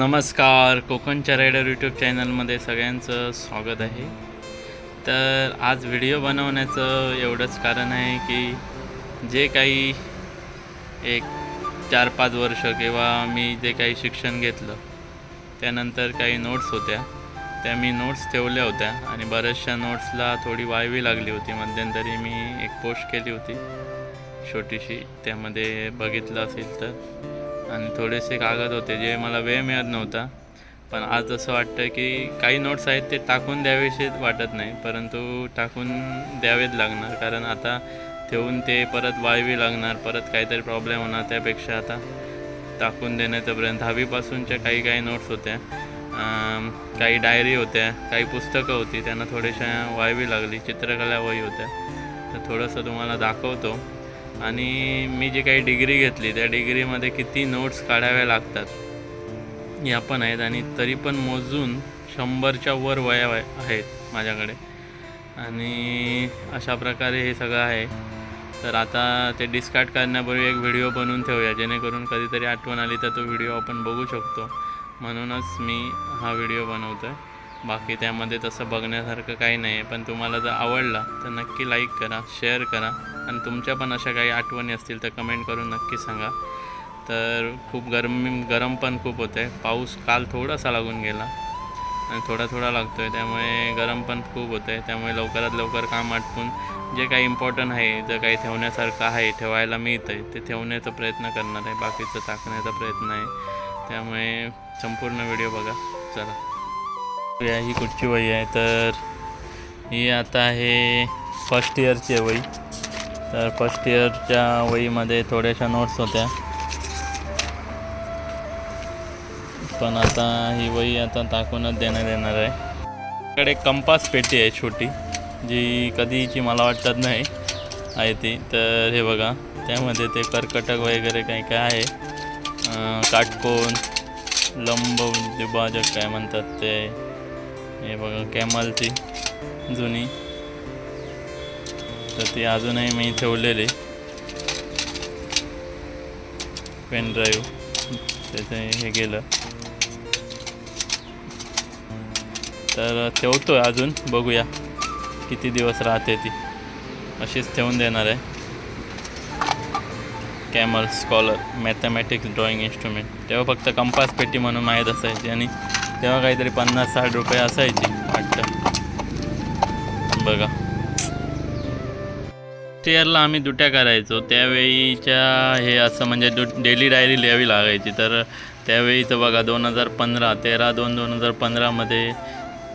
नमस्कार कोकणच्या rider YouTube चॅनलमध्ये सगळ्यांचं स्वागत आहे. तर आज व्हिडिओ बनवण्याचं एवढंच कारण आहे की जे काही एक चार पाच वर्ष किंवा मी जे काही शिक्षण घेतलं त्यानंतर काही नोट्स होत्या. त्या मी नोट्स ठेवल्या होत्या आणि बऱ्याचशा नोट्सला थोडी वायवी लागली होती. मध्यंतरी मी एक पोस्ट केली होती. छोटीशी त्यामध्ये बघितलं असेल तर. आणि थोडेसे कागद होते जे मला वेळ मिळत नव्हता. पण आज असं वाटतं की काही नोट्स आहेत ते टाकून द्यावेसे वाटत नाही परंतु टाकून द्यावेच लागणार. कारण आता ठेवून ते परत वाळवी लागणार परत काहीतरी प्रॉब्लेम होणार त्यापेक्षा आता टाकून देण्याचा दहावीपासूनच्या काही काही नोट्स होत्या. काही डायरी होत्या काही पुस्तकं होती त्यांना थोड्याशा वाळवी लागली चित्रकला वही होत्या. तर थोडंसं तुम्हाला दाखवतो. आणि मी जी काही डिग्री घेतली त्या डिग्रीमध्ये किती नोट्स काढाव्या लागतात या पण आहेत आणि तरी पण मोजून शंभरच्या वर वया आहेत माझ्याकडे. आणि अशा प्रकारे हे सगळं आहे. तर आता ते डिस्कार्ड करण्यापूर्वी एक व्हिडिओ बनवून ठेवूया. जेणेकरून कधीतरी आठवण आली तर तो व्हिडिओ आपण बघू शकतो. म्हणूनच मी हा व्हिडिओ बनवतो आहे बाकी त्यामध्ये तसं बघण्यासारखं काही नाही आहे पण तुम्हाला जर आवडला तर नक्की लाईक करा शेअर करा. आणि तुमच्या पण अशा काही आठवणी असतील तर कमेंट करून नक्की सांगा. तर खूप गरमी गरम पण खूप होत आहे पाऊस काल थोडासा लागून गेला. आणि थोडा थोडा लागतो आहे त्यामुळे गरम पण खूप होतं आहे त्यामुळे लवकरात लवकर काम आटपून जे काही इम्पॉर्टंट आहे जर काही ठेवण्यासारखं आहे ठेवायला मिळतं आहे ते ठेवण्याचा प्रयत्न करणार आहे. बाकीचं टाकण्याचा प्रयत्न आहे. त्यामुळे संपूर्ण व्हिडिओ बघा. चला. या ही कुठची वही आहे? तर ही आता आहे फर्स्ट इयरची आहे वही. तर फर्स्ट इयरच्या वहीमध्ये थोड्याशा नोट्स होत्या. पण आता ही वही आता टाकूनच देण्यात येणार आहे. कडे कंपास पेटी आहे छोटी जी कधीची मला वाटत नाही आहे ती. तर हे बघा त्यामध्ये ते कर्कटक वगैरे काही काय आहे? काटकोन लंब दुभाजक काय म्हणतात ते? हे बघा कॅमलची जुनी. तर ती अजूनही मी ठेवलेली. पेन ड्राईव्ह त्याचं हे गेलं. तर ठेवतो आहे अजून बघूया किती दिवस राहते ती. अशीच ठेवून देणार आहे. Camel scholar mathematics drawing instrument तेव्हा फक्त कंपास पेटी म्हणून माहीत असायची आणि तेव्हा काहीतरी पन्नास साठ रुपये असायची वाटतं. बघा. इयरला आम्ही दुट्या करायचो. त्यावेळीच्या हे असं म्हणजे दु डेली डायरी लिहावी लागायची. तर त्यावेळी तर बघा दोन हजार पंधरा तेरा दोन दोन हजार पंधरामध्ये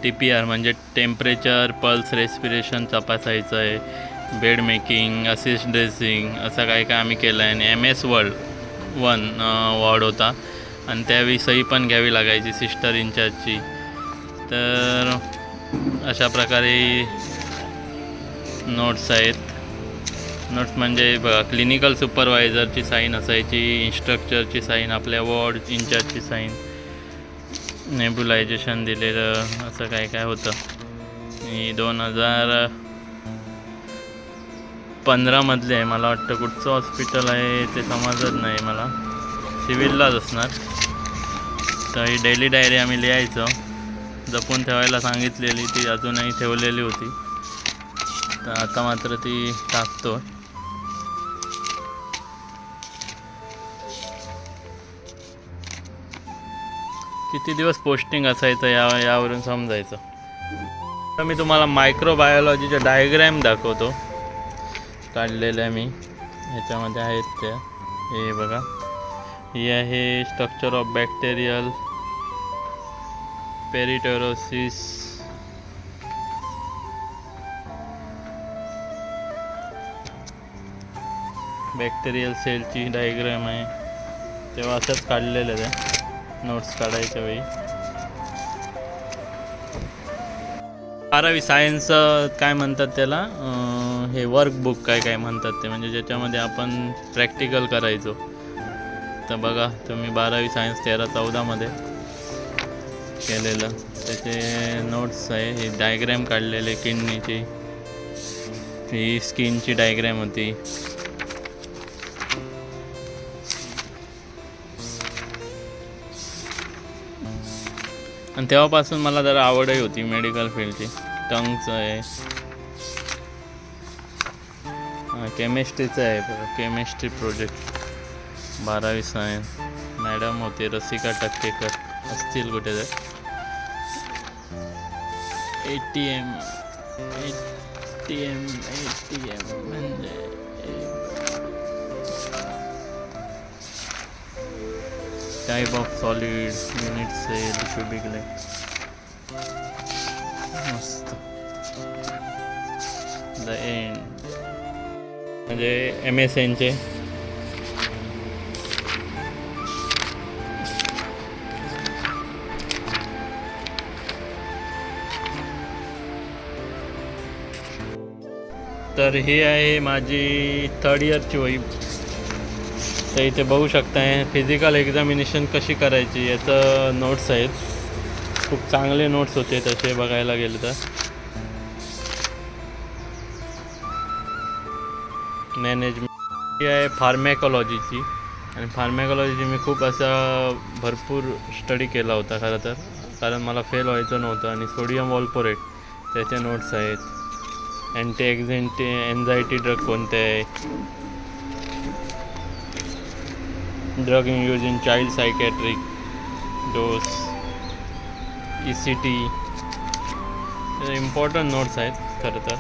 टी पी आर म्हणजे टेम्परेचर पल्स रेस्पिरेशन तपासायचं आहे बेड मेकिंग असिस्ट ड्रेसिंग असं काय काय आम्ही केलं आहे आणि M S world one ward होता. आणि त्यावेळी सही पण घ्यावी लागायची सिस्टर इंचार्जची तर अशा प्रकारे नोट्स आहेत. नोट्स म्हणजे बघा क्लिनिकल सुपरवायझरची साईन असायची इन्स्ट्रक्चरची साईन आपल्या वॉर्ड इंचार्जची साईन नेबुलायझेशन दिलेलं असं काय काय होतं. आणि दोन हजार पंधरामधले आहे मला वाटतं कुठचं हॉस्पिटल आहे ते समजत नाही मला. सिव्हिललाच असणार. तर ही डेली डायरी आम्ही लिहायचो. जपून ठेवायला सांगितलेली ती अजूनही ठेवलेली होती. तर आता मात्र ती टाकतो किती दिवस पोस्टिंग असायचं या यावरून समजायचं. तर मी तुम्हाला मायक्रोबायोलॉजीच्या डायग्रॅम दाखवतो. काढलेल्या मी. ह्याच्यामध्ये आहेत त्या. हे बघा. ही आहे स्ट्रक्चर ऑफ बॅक्टेरियल पेरिटेरोसिस बॅक्टेरियल सेलची डायग्राम आहे. तेव्हा असंच काढलेलं आहे. नोट्स काढायच्या वेळी. बारावी सायन्स काय म्हणतात त्याला? हे वर्कबुक काय काय म्हणतात ते? म्हणजे ज्याच्यामध्ये आपण प्रॅक्टिकल करायचो. तर बघा तुम्ही बारावी सायन्स तेरा चौदामध्ये केलेलं. त्याचे नोट्स आहे हे डायग्रॅम काढलेले किडनीची. ही स्किनची डायग्रॅम होती. आणि तेव्हापासून मला जरा आवडही होती मेडिकल फील्डची टंगचं आहे. केमिस्ट्रीचं आहे. केमिस्ट्री प्रोजेक्ट बारावी सायन्स मॅडम होते रसिका टक्केकर. असतील कुठे तर A T M A T M A T M म्हणजे type of solid unit cell cubic मस्त द एंड म्हणजे एम एस एनचे तर ही आहे माझी थर्ड इयरची वही. तर इथे बघू शकताय फिजिकल एक्झामिनेशन कशी करायची याचं नोट्स आहेत. खूप चांगले नोट्स होते तसे बघायला गेले तर. मॅनेजमेंट ही आहे फार्मॅकॉलॉजीची आणि फार्मॅकॉलॉजीची मी खूप असा भरपूर स्टडी केला होता खरं तर. कारण मला फेल व्हायचं नव्हतं आणि सोडियम वॉल्पोरेट त्याचे नोट्स आहेत. अँटी एक्झेंटी एन्झायटी ड्रग कोणते आहे? Drug use in child psychiatric dose E C T important notes आहेत खरं तर.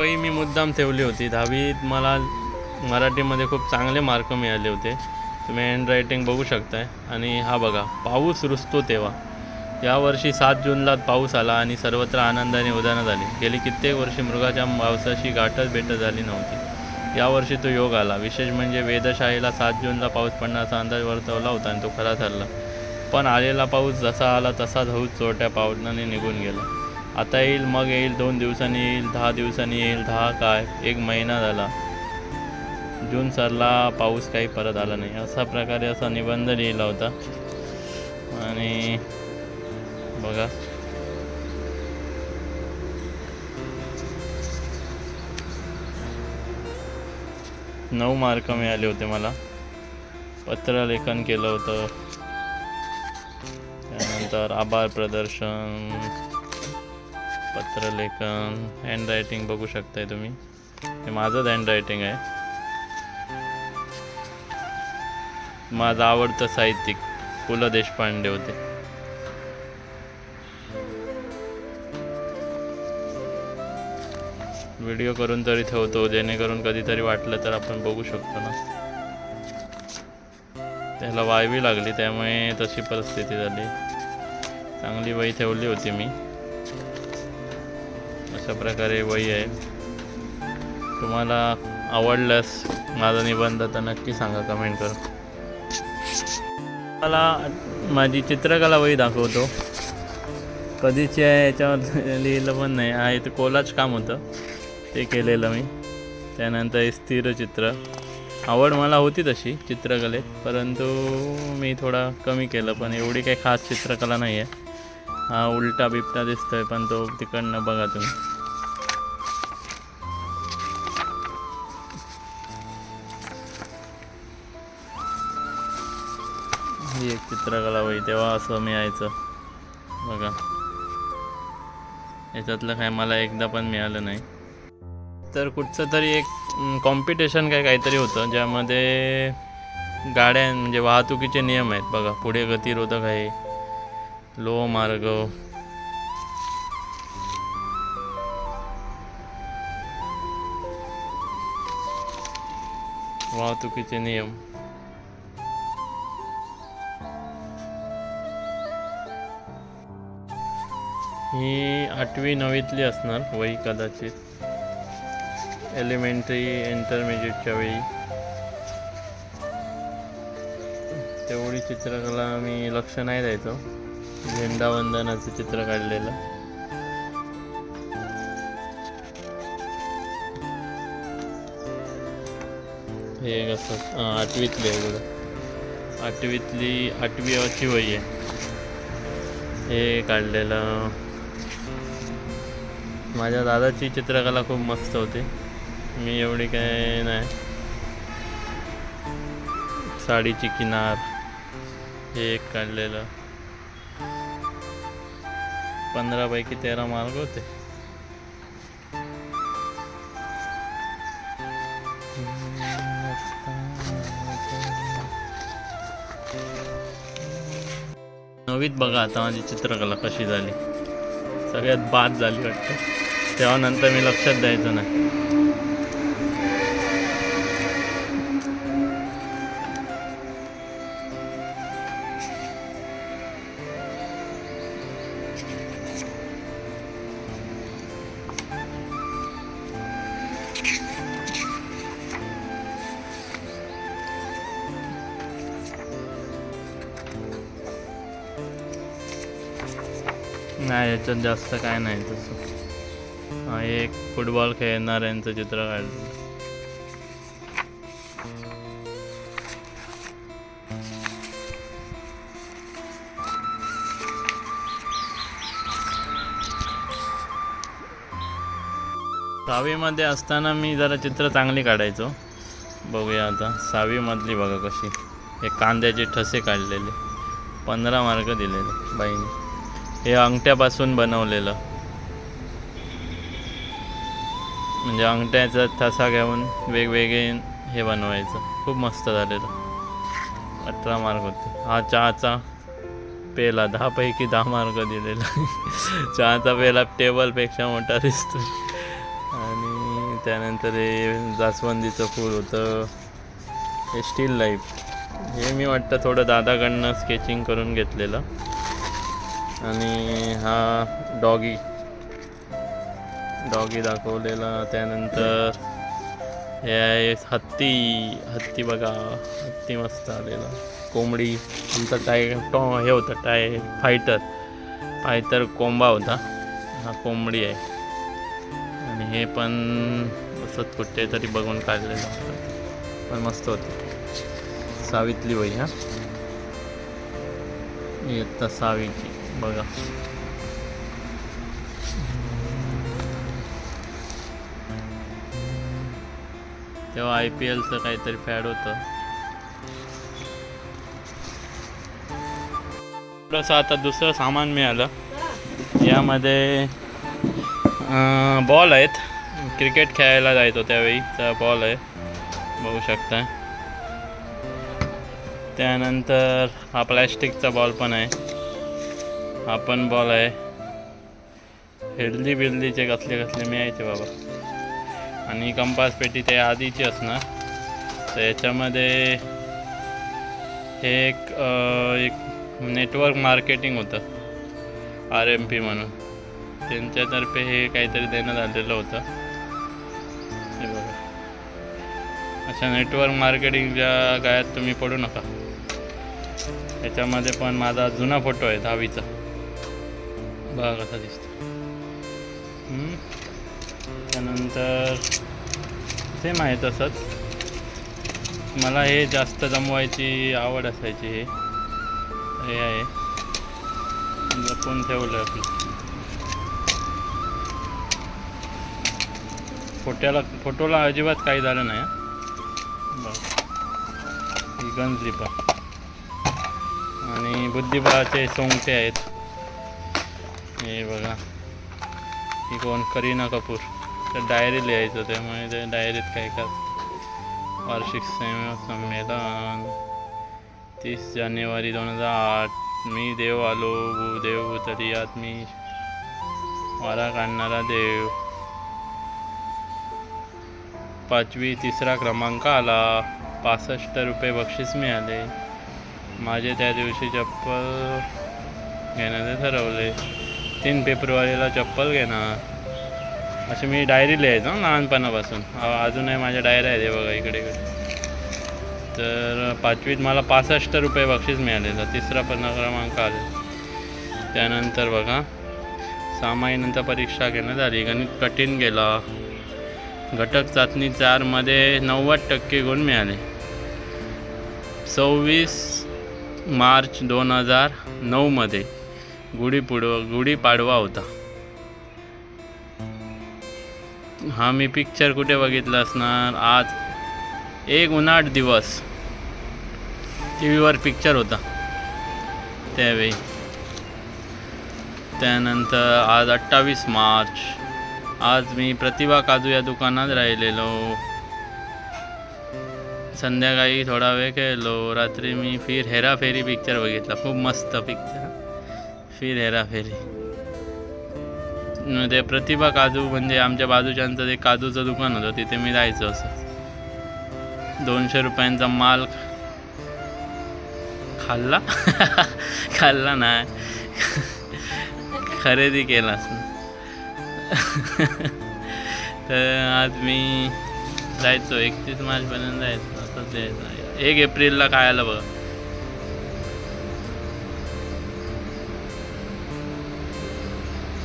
वही मी मुद्दाम ठेवली होती. दहावीत मला मराठीमध्ये खूप चांगले मार्क मिळाले होते. तुम्ही हँड रायटिंग बघू शकताय. आणि हा बघा पाऊस रुजतो तेव्हा. यावर्षी सात जूनला पाऊस आला आणि सर्वत्र आनंदाने उदाहरणं झाली. गेली कित्येक वर्षी मृगाच्या पावसाशी गाठच भेट झाली नव्हती. यावर्षी तो योग आला. विशेष म्हणजे वेधशाळेला सात जूनला पाऊस पडण्याचा अंदाज वर्तवला होता आणि तो खरा ठरला. पण आलेला पाऊस जसा आला तसाच हळूच चोरट्या पावसाने निघून गेला. आता येईल मग येईल दोन दिवसांनी येईल दहा दिवसांनी येईल दहा काय एक महिना झाला. जून सरला पाऊस काही परत आला नाही. असा प्रकारे असा निबंध लिहिला होता. आणि बघा. नऊ मार्क मिळाले होते मला. पत्रलेखन केलं होतं. त्यानंतर आभार प्रदर्शन पत्रलेखन हँड रायटिंग बघू शकताय तुम्ही. हे माझंच हँड रायटिंग आहे. माझं आवडतं साहित्यिक पु ल देशपांडे होते. व्हिडिओ करून तरी ठेवतो जेणेकरून कधीतरी वाटलं तर आपण बघू शकतो ना. त्याला वायवी लागली त्यामुळे तशी परिस्थिती झाली. चांगली वही ठेवली होती मी. अशा प्रकारे वही आहे. तुम्हाला आवडल्यास माझा निबंध तर नक्की सांगा कमेंट करून. मला माझी चित्रकला वही दाखवतो. कधीची आहे याच्यावर लिहिलं पण नाही. आहे ते कोलाच काम होतं. ते केलेलं मी. त्यानंतर स्थिर चित्र. आवड मला होती तशी चित्रकलेत परंतु मी थोडा कमी केलं पण एवढी काही खास चित्रकला नाही आहे हा उलटा बिबटा दिसतो आहे पण तो तिकडनं बघा तुम्ही. ही एक चित्रकला होई तेव्हा असं मी यायचं. बघा. याच्यातलं काय मला एकदा पण मिळालं नाही. तर कुठचं तरी एक कॉम्पिटिशन काय काहीतरी होतं ज्यामध्ये गाड्या म्हणजे वाहतुकीचे नियम आहेत बघा पुढे गतिरोधक आहे लो मार्ग. वाहतुकीचे नियम. ही आठवी नववीतली असणार वही कदाचित. एलिमेंटरी इंटरमिजिएटच्या वेळी. तेवढी चित्रकला मी लक्ष नाही द्यायचो. झेंडावंदनाचं चित्र काढलेलं. हे कसं हां आठवीतली आहे बघा. आठवीतली आठवीची वही आहे. हे काढलेलं. माझ्या दादाची चित्रकला खूप मस्त होती. मी एवढी काय नाही. साडीची किनार हे एक काढलेलं. पंधरापैकी तेरा मार्ग होते. नवीत बघा आता माझी चित्रकला कशी झाली. सगळ्यात बाद झाली वाटतं. तेव्हा नंतर मी लक्षात द्यायचं नाही. त्याच्यात जास्त काय नाही तसं. हा एक फुटबॉल खेळणाऱ्यांचं चित्र काढलं. सहावीमध्ये असताना मी जरा चित्र चांगली काढायचो. बघूया आता सहावीमधली बघा कशी. हे कांद्याचे ठसे काढलेले. पंधरा मार्क दिलेले बाईने. हे अंगठ्यापासून बनवलेलं. म्हणजे अंगठ्याचा ठसा घेऊन वेगवेगळे हे बनवायचं. खूप मस्त झालेलं. अठरा मार्क होते. हा चहाचा पेला दहापैकी दहा मार्क दिलेला. चहाचा पेला टेबलपेक्षा मोठा दिसतो आणि त्यानंतर हे जास्वंदीचं फूल होतं. हे स्टील लाईफ हे मी वाटतं थोडं दादाकडनं स्केचिंग करून घेतलेलं. आणि हा डॉगी. डॉगी दाखवलेला त्यानंतर हे आहे हत्ती. हत्ती बघा हत्ती मस्त आलेला. कोंबडी. आमचा टाय टॉ हे होतं टाय फायटर. फायटर कोंबा होता. हा कोंबडी आहे. आणि हे पण असंच कुठे तरी बघून काढलेलं होतं. पण मस्त होते. सावितली बाई हा. इयत्ता सावीची बघा तेव्हा आय पी एलचं काहीतरी फॅड होतं थोडंसं आता दुसरं सामान मिळालं यामध्ये बॉल आहेत क्रिकेट खेळायला जायचो त्यावेळीचा बॉल आहे बघू शकता त्यानंतर हा प्लॅस्टिकचा बॉल पण आहे हा पण बॉल आहे हेल्दी बिल्दीचे कसले कसले मिळायचे बाबा. आणि कंपास पेटी ते आधीची असणार. तर याच्यामध्ये हे एक एक नेटवर्क मार्केटिंग होतं. आर एम पी म्हणून. त्यांच्यातर्फे हे काहीतरी देण्यात आलेलं होतं. हे बघा. अशा नेटवर्क मार्केटिंगच्या गायात तुम्ही पडू नका. याच्यामध्ये पण माझा जुना फोटो आहे दहावीचा. बघा कसा दिसतो त्यानंतर सेम आहे तसंच. मला हे जास्त जमवायची आवड असायची हे. हे आहे. जपून ठेवलं आपलं. फोट्याला फोटोला अजिबात काही झालं नाही बघ ही गंजली पण. आणि बुद्धिबळाचे सोंगटे आहेत. हे बघा. ही कोण? करीना कपूर. तर डायरी लिहायचं त्यामुळे ते डायरीत काय का? वार्षिक सेवा संमेलन. तीस जानेवारी दोन हजार आठ. मी देव आलो देव तरी मी वारा काढणारा देव. पाचवी तिसरा क्रमांक आला. पासष्ट रुपये बक्षीस मिळाले. माझे त्या दिवशी चप्पल घेण्याचे ठरवले. तीन फेब्रुवारीला चप्पल घेणार. असे मी डायरी लिहायचो लहानपणापासून. अजूनही माझ्या डायऱ्या आहेत हे बघा इकडे इकडे तर पाचवीत मला पासष्ट रुपये बक्षीस मिळालेलं. तिसरा पन्ना क्रमांक आले. त्यानंतर बघा सहा महिन्यांचा परीक्षा घेण्यात आली. गणित कठीण गेला. घटक चाचणी चारमध्ये नव्वद टक्के गुण मिळाले. सव्वीस मार्च दोन हजार नऊमध्ये गुढीपुडवा गुढीपाडवा होता. हा मी पिक्चर कुठे बघितला असणार? आज एक उन्हाळ दिवस. टी व्हीवर पिक्चर होता. त्यावेळी. त्यानंतर आज अठ्ठावीस मार्च. आज मी प्रतिभा काजू या दुकानात राहिलेलो. संध्याकाळी थोडा वेळ खेळलो. रात्री मी फिर हेराफेरी पिक्चर बघितला. खूप मस्त पिक्चर फिर हेराफेरी फेरी। ते प्रतिभा काजू म्हणजे आमच्या बाजूच्यांचं ते काजूचं दुकान होतं तिथे मी जायचो असं. दोनशे रुपयांचा माल खाल्ला? खाल्ला नाही खरेदी केलास तर आज मी जायचो एकतीस मार्चपर्यंत जायचो. असंच यायचं एक एप्रिलला काय आलं बघा.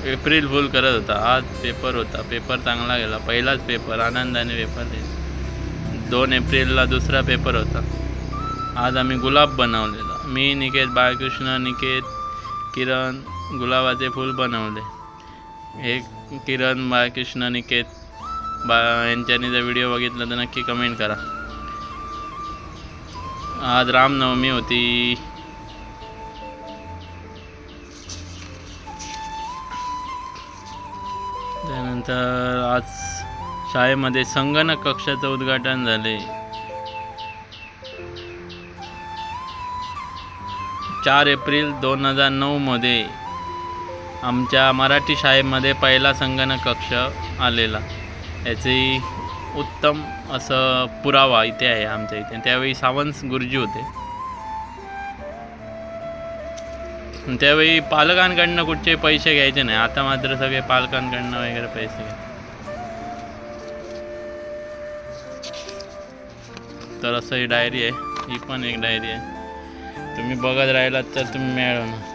एप्रिल फुल करत होता. आज पेपर होता. पेपर चांगला गेला. पहिलाच पेपर आनंदाने पेपर दिला. दोन एप्रिलला दुसरा पेपर होता. आज आम्ही गुलाब बनवलेला. मी निकेत बाळकृष्ण निकेत किरण गुलाबाचे फूल बनवले. हे किरण बाळकृष्ण निकेत बा यांच्यानी जर व्हिडिओ बघितला तर नक्की कमेंट करा. आज रामनवमी होती. त्यानंतर आज शाळेमध्ये संगणक कक्षाचं उद्घाटन झाले. चार एप्रिल दोन हजार नऊमध्ये आमच्या मराठी शाळेमध्ये पहिला संगणक कक्ष आलेला. याची उत्तम असं पुरावा इथे आहे आमच्या इथे. त्यावेळी सावंत गुरुजी होते. त्यावेळी पालकांकडनं कुठचे पैसे घ्यायचे नाही. आता मात्र सगळे पालकांकडनं वगैरे पैसे घ्या तर असं ही डायरी आहे. ही पण एक डायरी आहे. तुम्ही बघत राहिलात तर तुम्ही मिळवणार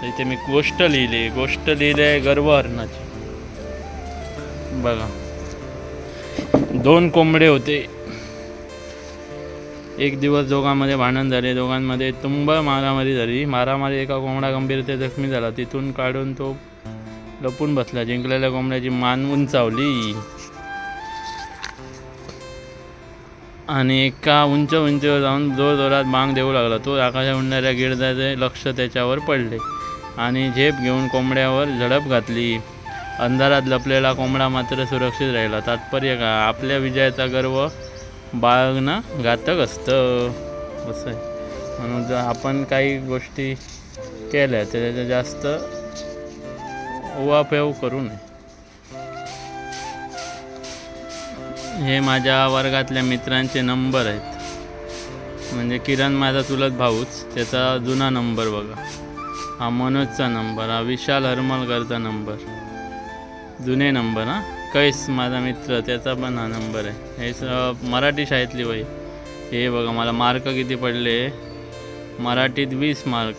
तर इथे मी गोष्ट लिहिली. गोष्ट लिहिली आहे गर्भहरणाची बघा. दोन कोंबडे होते. एक दिवस दोघांमध्ये भांडण झाले दोघांमध्ये तुंब मारामारी झाली. मारामारी एका कोंबडा गंभीरते जखमी झाला. तिथून काढून तो लपून बसला. जिंकलेल्या कोंबड्याची मान उंचावली. आणि एका उंच उंचीवर जाऊन जोर जोरात बांग देऊ लागला. तो आकाशात उडणाऱ्या गिरदाचे लक्ष त्याच्यावर पडले आणि झेप घेऊन कोंबड्यावर झडप घातली. अंधारात लपलेला कोंबडा मात्र सुरक्षित राहिला. तात्पर्य का आपल्या विजयाचा गर्व बाळगणं घातक असतं. असं आहे. म्हणून जर आपण काही गोष्टी केल्या तर त्याचा जास्त उवापेव करू नये. हे माझ्या वर्गातल्या मित्रांचे नंबर आहेत. म्हणजे किरण माझा चुलत भाऊच. त्याचा जुना नंबर बघा. हा मनोजचा नंबर. हा विशाल हरमलकरचा नंबर. जुने नंबर हां. कैस माझा मित्र त्याचा पण हा नंबर आहे. हे मराठी शाळेतली वही. हे बघा मला मार्क किती पडले? मराठीत वीस मार्क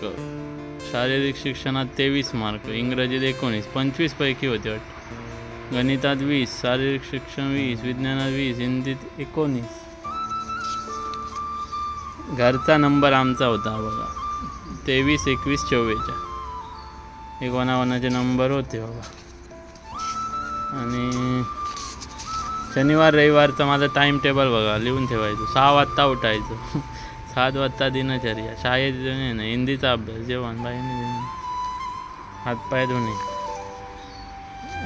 शारीरिक शिक्षणात तेवीस मार्क इंग्रजीत एकोणीस. पंचवीसपैकी होते वाटतं. गणितात वीस शारीरिक शिक्षण वीस विज्ञानात वीस हिंदीत एकोणीस. घरचा नंबर आमचा होता बघा. तेवीस एकवीस चोवीसच्या हे कोणाकोणाचे नंबर होते बाबा आणि शनिवार रविवारचा माझा टाईम टेबल बघा लिहून ठेवायचो. सहा वाजता उठायचं. सात वाजता दिनचर्या. शाळेत नाही ना हिंदीचा अभ्यास. जेवण बाईने देणे हातपाय धुणे.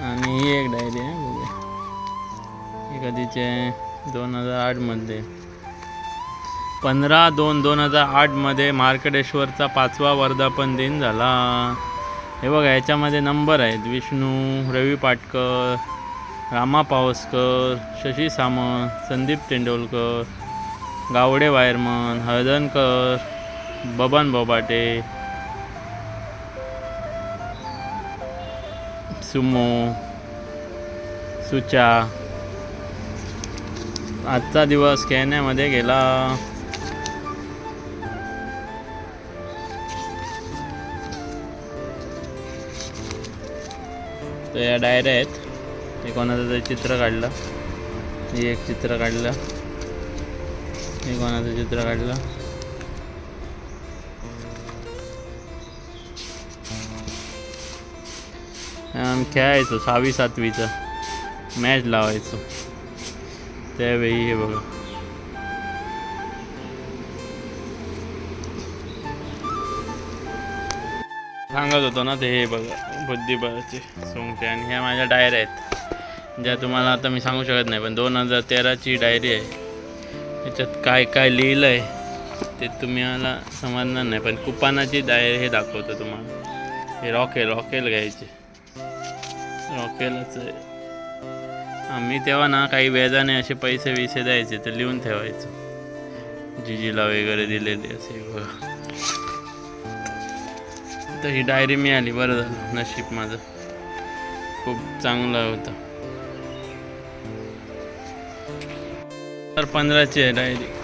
आणि ही एक डायरी आहे बघूया. एखादीचे कधीचे दोन हजार आठमध्ये पंधरा दोन दोन हजार आठमध्ये मार्कडेश्वरचा पाचवा वर्धापन दिन झाला. हे बघा याच्यामध्ये नंबर आहेत. विष्णू रवी पाटकर रामा पावसकर शशी सामंत संदीप तेंडुलकर गावडे वायरमन हळदणकर बबन बोबाटे सुमो सुचा. आजचा दिवस खेळण्यामध्ये गेला. तर या डायऱ्या आहेत. हे कोणाचं तरी चित्र काढलं. हे एक चित्र काढलं. हे कोणाचं चित्र काढलं. आम्ही खेळायचो सहावी सातवीचं. मॅच लावायचो. त्यावेळी हे बघा. सांगत होतो ना ते हे बघा बुद्धिबळाचे सोंगटे आणि ह्या माझ्या डायऱ्या आहेत. ज्या तुम्हाला आता मी सांगू शकत नाही पण दोन हजार तेराची डायरी आहे. त्याच्यात काय काय लिहिलं आहे ते तुम्हाला समजणार नाही पण कुपानाची डायरी हे दाखवतो तुम्हाला. हे रॉकेल रॉकेल घ्यायचे. रॉकेलच आहे. आम्ही तेव्हा ना काही व्याजाने असे पैसे विसे द्यायचे ते लिहून ठेवायचं. जिजीला वगैरे दिलेले असे बघा. तर ही डायरी मिळाली बरं झालं. नशीब माझं. खूप चांगलं होतं. तर पंधराची आहे डायरी